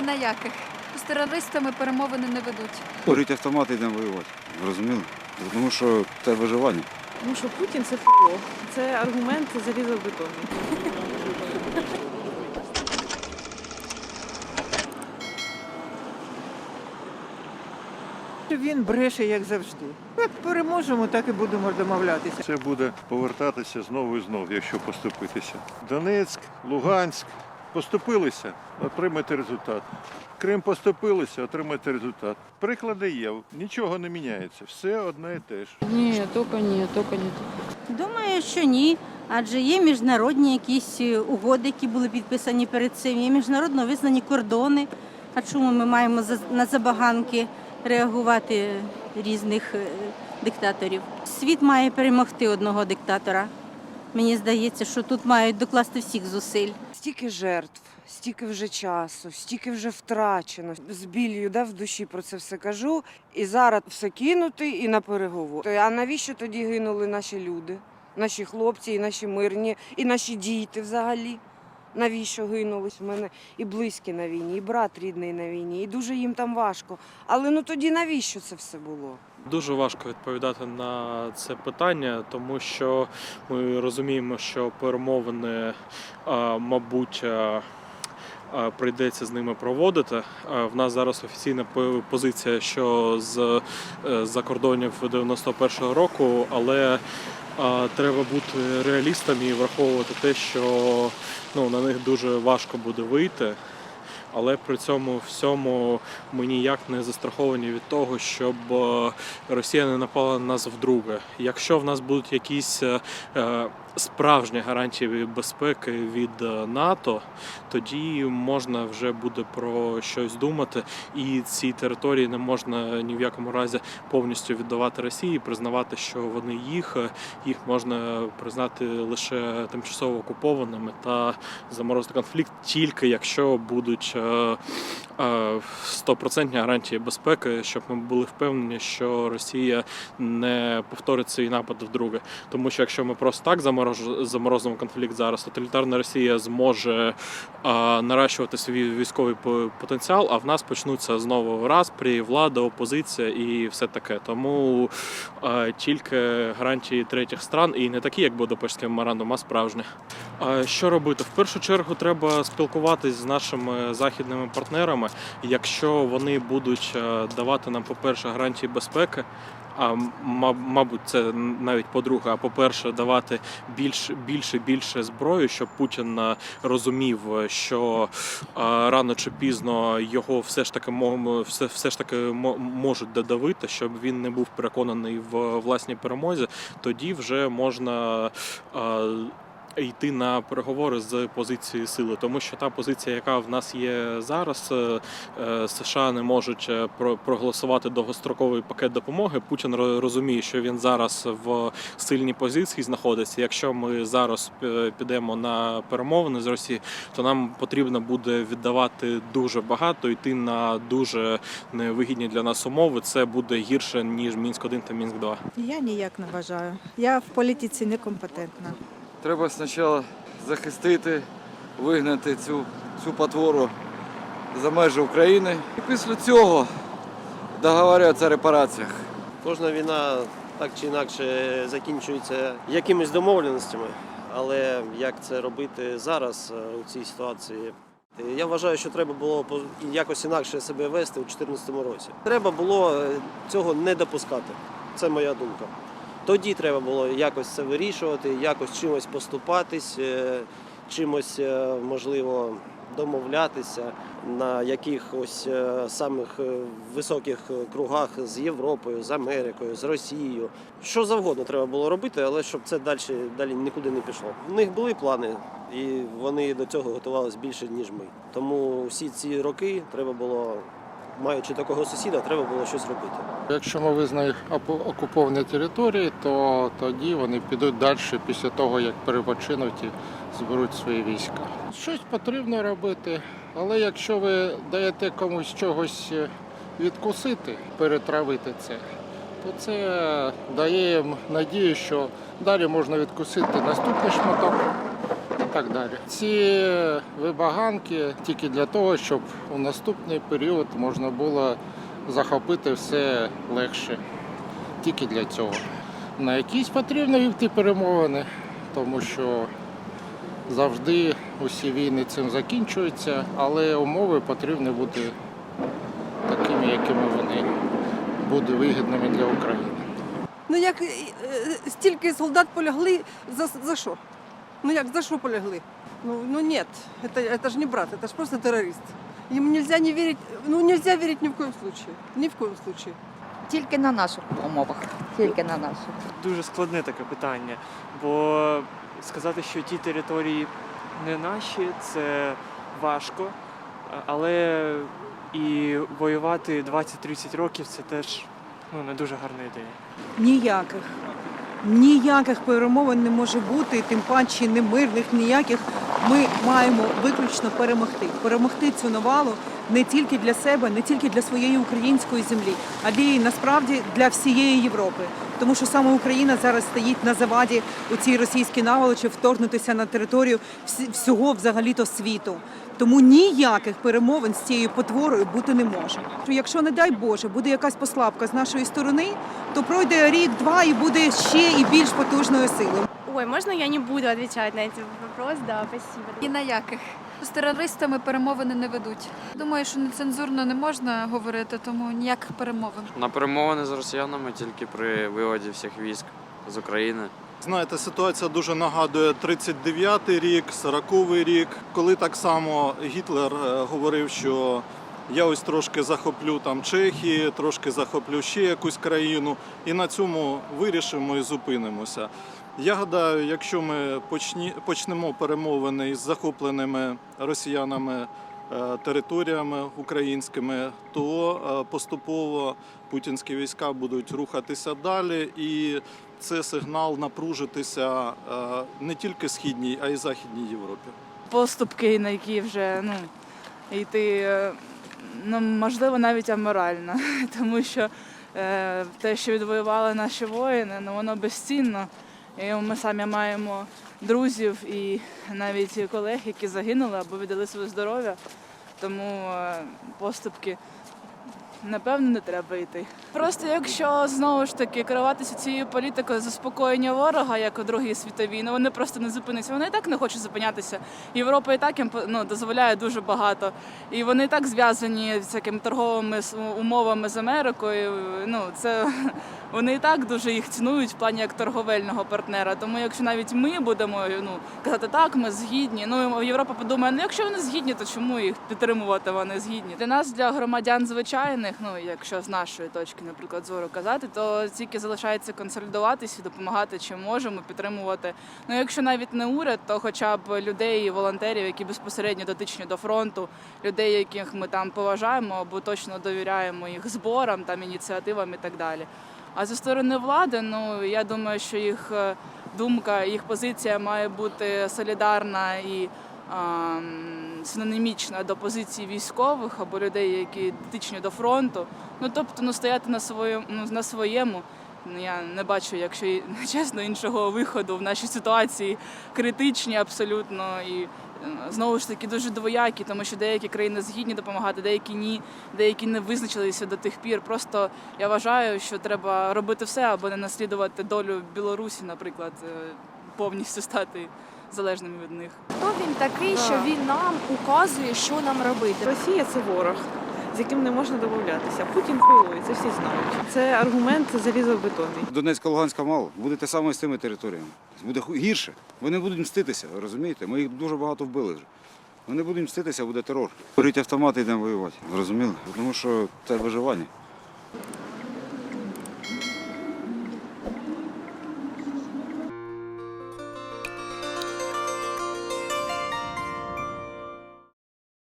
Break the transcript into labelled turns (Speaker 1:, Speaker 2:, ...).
Speaker 1: Ні на яких. З терористами перемовини не ведуть.
Speaker 2: Беріть автомат і йдемо воювати. Зрозуміли? Тому що це виживання.
Speaker 3: Тому що Путін це фуло. Це аргумент залізобетонний.
Speaker 4: Він бреше, як завжди. Як переможемо, так і будемо домовлятися.
Speaker 5: Це буде повертатися знову і знову, якщо поступитися. Донецьк, Луганськ поступилися, отримайте результат. Крим поступилися, отримайте результат. Приклади є, нічого не міняється, все одне і те ж.
Speaker 6: Ні, тільки ні, тільки так.
Speaker 7: Думаю, що ні. Адже є міжнародні якісь е, угоди, які були підписані перед цим, є міжнародно визнані кордони. А чому ми маємо за- на забаганки реагувати різних е, диктаторів? Світ має перемогти одного диктатора. Мені здається, що тут мають докласти всіх зусиль.
Speaker 8: Стільки жертв, стільки вже часу, стільки вже втрачено. З біллю да, в душі про це все кажу. І зараз все кинути і на переговор. А навіщо тоді гинули наші люди, наші хлопці, і наші мирні, і наші діти взагалі? Навіщо гинули? У мене і близькі на війні, і брат рідний на війні, і дуже їм там важко. Але ну тоді навіщо це все було?
Speaker 9: Дуже важко відповідати на це питання, тому що ми розуміємо, що перемовини, мабуть, а, а, прийдеться з ними проводити. В нас зараз офіційна позиція, що з е, за кордонів 91-го року, але треба бути реалістами і враховувати те, що ну, на них дуже важко буде вийти. Але при цьому всьому ми ніяк не застраховані від того, щоб е, Росія не напала на нас вдруге. Якщо в нас будуть якісь справжні гарантії безпеки від е, НАТО, тоді можна вже буде про щось думати, і ці території не можна ні в якому разі повністю віддавати Росії, признавати, що вони їх, е, їх можна признати лише тимчасово окупованими та заморозити конфлікт тільки якщо будуть е, стопроцентні гарантії безпеки, щоб ми були впевнені, що Росія не повторить свій напад вдруге. Тому що якщо ми просто так заморозимо конфлікт зараз, тоталітарна Росія зможе е, наращувати свій військовий по- потенціал, а в нас почнуться знову распрі, влада, опозиція і все таке. Тому е, тільки гарантії третіх стран і не такі, як Будапештський меморандум, а справжні. Що робити? В першу чергу треба спілкуватись з нашими західними партнерами. Якщо вони будуть е, давати нам, по-перше, гарантії безпеки. А мабуть, це навіть по-друге, а по-перше, давати більш більше більше зброю, щоб Путін е, розумів, е, що рано чи пізно його все ж таки все, все ж таки мо- можуть додавити, щоб він не був переконаний в власній перемозі. Тоді вже можна. Йти на переговори з позиції сили, тому що та позиція, яка в нас є зараз, е, е, США не можуть е, про- проголосувати довгостроковий пакет допомоги. Путін розуміє, що він зараз в сильній позиції знаходиться. Якщо ми зараз підемо на перемовини з Росією, то нам потрібно буде віддавати дуже багато, йти на дуже невигідні для нас умови. Це буде гірше ніж мінськ 1 та мінськ 2
Speaker 10: Я ніяк не вважаю. Я в політиці некомпетентна.
Speaker 11: Треба спочатку захистити, вигнати цю, цю потвору за межі України. І після цього договорюватися о репараціях.
Speaker 12: Кожна війна так чи інакше закінчується якимись домовленостями, але як це робити зараз е, у цій ситуації? Я вважаю, що треба було якось інакше себе вести у 2014 році. Треба було е, цього не допускати. Це моя думка. Тоді треба було якось це вирішувати, якось чимось поступатись, е, чимось е, можливо домовлятися на якихось е, самих високих кругах з Європою, з Америкою, з Росією. Що завгодно треба було робити, але щоб це далі, далі нікуди не пішло. В них були плани, і вони до цього готувалися більше, ніж ми. Тому всі ці роки треба було, маючи такого сусіда, треба було щось робити.
Speaker 13: Якщо ми визнаємо окуповані території, то тоді вони підуть далі після того, як перепочинуть і зберуть свої війська. Щось потрібно робити, але якщо ви даєте комусь чогось е, відкусити, перетравити це, то це дає їм надію, що далі можна відкусити наступний шматок так далі. Ці вибаганки тільки для того, щоб у наступний період можна було захопити все легше. Тільки для цього. На якісь потрібно йти перемовини, тому що завжди усі війни цим закінчуються, але умови потрібні бути такими, якими вони будуть вигідними для України.
Speaker 3: Ну як е, е, стільки солдат полягли, за, за що? Ну як, за що полягли? Ну, ну нет, это, это же не брат, это же просто террорист. Ему нельзя не верить, ну нельзя верить ни в коем случае, ни в коем случае.
Speaker 6: Тільки на наших умовах. Тільки на наших.
Speaker 14: дуже складне таке питання, бо сказати, що ті території не наші, це важко, але і воювати 20-30 років це теж ну, не дуже гарна ідея.
Speaker 3: Ніяких. Ніяких перемовин не може бути, тим паче не мирних, ніяких. Ми маємо виключно перемогти. Перемогти цю навалу не тільки для себе, не тільки для своєї української землі, а і насправді для всієї Європи. Тому що саме Україна зараз стоїть на заваді у цій російській наволочі вторгнутися на територію всього взагалі-то світу. Тому ніяких перемовин з цією потворою бути не може. Якщо, не дай Боже, буде якась послабка з нашої сторони, то пройде рік-два і буде ще і більш потужною силою.
Speaker 6: Ой, можна я не буду відповідати на цей вопрос? Да, спасибо.
Speaker 1: І на яких? З терористами перемовини не ведуть. Думаю, що нецензурно не можна говорити, тому ніяких перемовин.
Speaker 11: На перемовини з росіянами тільки при виводі всіх військ з України.
Speaker 5: Знаєте, ситуація дуже нагадує 39-й рік, 40-й рік, коли так само Гітлер е, говорив, що я ось трошки захоплю там Чехії, трошки захоплю ще якусь країну, і на цьому вирішимо і зупинимося. Я гадаю, якщо ми почні, почнемо перемовини із захопленими росіянами територіями українськими, то е, поступово путінські війська будуть рухатися далі, і це сигнал напружитися е, не тільки східній, а й західній Європі.
Speaker 6: Поступки, на які вже ну, йти, е, ну, можливо, навіть аморально. Тому що е, те, що відвоювали наші воїни, ну, воно безцінно. І ми самі маємо друзів і навіть колег, які загинули або віддали своє здоров'я. Тому е, поступки напевно не треба йти. Просто якщо знову ж таки керуватися цією політикою заспокоєння ворога, як у Другій світовій, ну вони просто не зупиняться. Вони і так не хочуть зупинятися. Європа і так їм ну, дозволяє дуже багато. І вони і так зв'язані всякими торговими умовами з Америкою. Ну це вони і так дуже їх цінують в плані як торговельного партнера. Тому якщо навіть ми будемо ну казати так, ми згідні. Ну Європа подумає, ну якщо вони згідні, то чому їх підтримувати? Вони згідні для нас, для громадян звичайних. Ну якщо з нашої точки, наприклад, зору казати, то тільки залишається консолідуватися, допомагати чим можемо, підтримувати. Ну якщо навіть не уряд, то хоча б людей, і волонтерів, які безпосередньо дотичні до фронту, людей, яких ми там поважаємо або точно довіряємо їх зборам, там ініціативам і так далі. А зі сторони влади, ну я думаю, що їх е, думка, їх позиція має бути солідарна і а, синонімічна до позиції військових або людей, які дотичні до фронту. Ну тобто, ну стояти на своєму ну, на своєму. Ну, я не бачу, якщо чесно, іншого виходу в нашій ситуації критичні абсолютно і е, знову ж таки дуже двоякі, тому що деякі країни згідні допомагати, деякі ні, деякі не визначилися до тих пір. Просто я вважаю, що треба робити все, аби не наслідувати долю Білорусі, наприклад, е, повністю стати залежними від них. Хто він такий,
Speaker 3: що
Speaker 6: він нам указує, що нам робити?
Speaker 3: Росія це ворог, з яким не можна домовлятися. Путін хуйло, це всі знають. Це аргумент залізобетонний.
Speaker 2: Донецька, Луганська мало. Буде те саме з тими територіями. Буде ху- гірше. Вони будуть мститися, розумієте? Ми їх дуже багато вбили вже. Вони будуть мститися, буде терор. Беріть автомати, йдемо воювати. Ви Розуміли? Тому що це виживання.